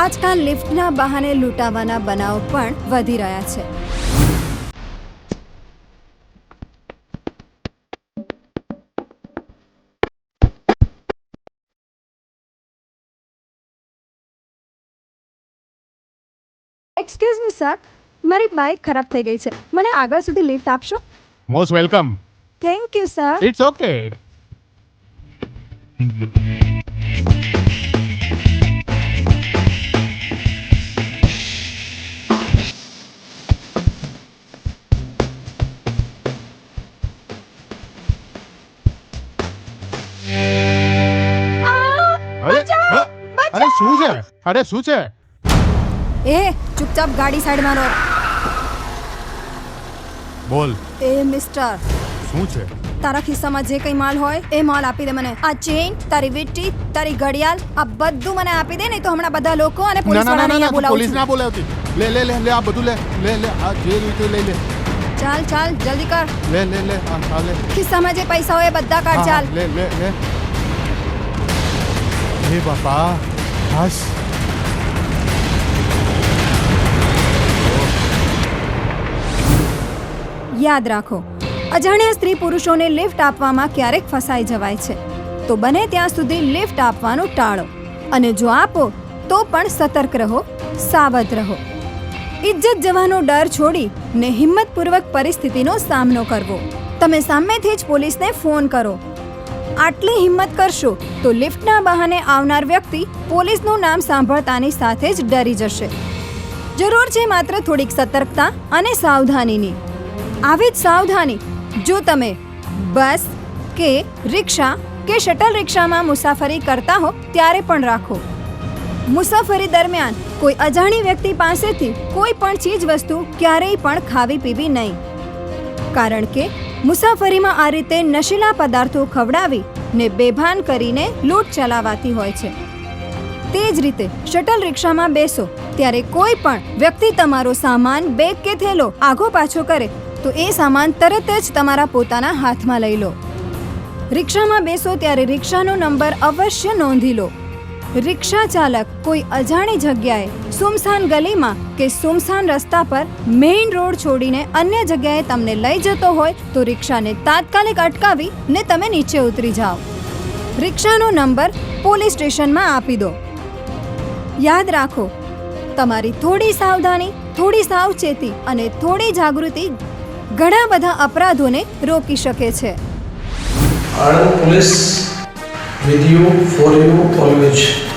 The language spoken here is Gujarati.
આજકાલ લિફ્ટના બહાને લૂંટાવાના બનાવ પણ વધી રહ્યા છે. એક્સક્યુઝ મી સર મારી બાઇક ખરાબ થઈ ગઈ છે. મને આગળ સુધી લિફ્ટ આપશો? Most welcome thank you sir it's okay શું છે? અરે શું છે? એ ચૂપચાપ ગાડી સાઈડમાં રહો. બોલ. એ મિસ્ટર. શું છે? તારા ખિસ્સામાં જે કંઈ માલ હોય એ માલ આપી દે મને. આ ચેન તારી વીંટી તારી ઘડિયાળ આ બધું મને આપી દે નહીં તો હમણાં બધા લોકો અને પોલીસ વાળાને ના પોલીસ ના બોલાવું બોલાવતી. લે લે લે લે આ બધું લે લે લે આ જે રીતે લઈ લે. ચાલ ચાલ જલ્દી કર. લે લે લે હા લે. ખિસ્સામાં જે પૈસા હોય એ બધા કાઢ ચાલ. લે લે લે. હે બાપા. હસ યાદ રાખો, અજાણ્યા સ્ત્રી પુરુષોને લિફ્ટ આપવામાં ક્યારેક ફસાઈ જવાય છે. તો બને ત્યાં સુધી લિફ્ટ આપવાનું ટાળો. અને જો આપો, તો પણ સતર્ક રહો, સાવધ રહો. ઇજ્જત જવાનો ડર છોડી ને હિંમતપૂર્વક પરિસ્થિતિનો સામનો કરવો. તમે સામેથી જ પોલીસને ફોન કરો. આટલી હિંમત કરશો તો લિફ્ટના બહાને આવનાર વ્યક્તિ પોલીસનું નામ સાંભળતાની સાથે જ ડરી જશે. જરૂર છે માત્ર થોડીક સતર્કતા અને સાવધાનીની. આવી જ સાવધાની, જો તમે બસ કે રિક્ષા કે શટલ રિક્ષામાં મુસાફરી કરતા હો, ત્યારે પણ રાખો. મુસાફરી દરમિયાન કોઈ અજાણી વ્યક્તિ પાસેથી કોઈ પણ ચીજ વસ્તુ ક્યારેય પણ ખાવી પીવી નહીં. કારણ કે મુસાફરીમાં આ રીતે નશીલા પદાર્થો ખવડાવી ને બેભાન કરીને લૂંટ ચલાવાતી હોય છે. તે જ રીતે શટલ રિક્ષામાં બેસો, ત્યારે કોઈ પણ વ્યક્તિ તમારો સામાન બેગ કે થેલો આગો પાછો કરે, તો એ સામાન તરત જ તમારા પોતાના હાથમાં લઈ લો. રિક્ષામાં બેસો, ત્યારે રિક્ષાનો નંબર અવશ્ય નોંધી લો. રિક્ષા ચાલક કોઈ અજાણી જગ્યાએ સુમસાન ગલીમાં કે સુમસાન રસ્તા પર મેઇન રોડ છોડીને અન્ય જગ્યાએ તમને લઈ જતો હોય તો રિક્ષાને તાત્કાલિક અટકાવી ને તમે નીચે ઉતરી જાઓ. રિક્ષાનો નંબર પોલીસ સ્ટેશનમાં આપી દો. યાદ રાખો, તમારી થોડી સાવધાની, થોડી સાવચેતી અને થોડી જાગૃતિ ઘણા બધા અપરાધોને રોકી શકે છે. Anand Police with you, for you, always.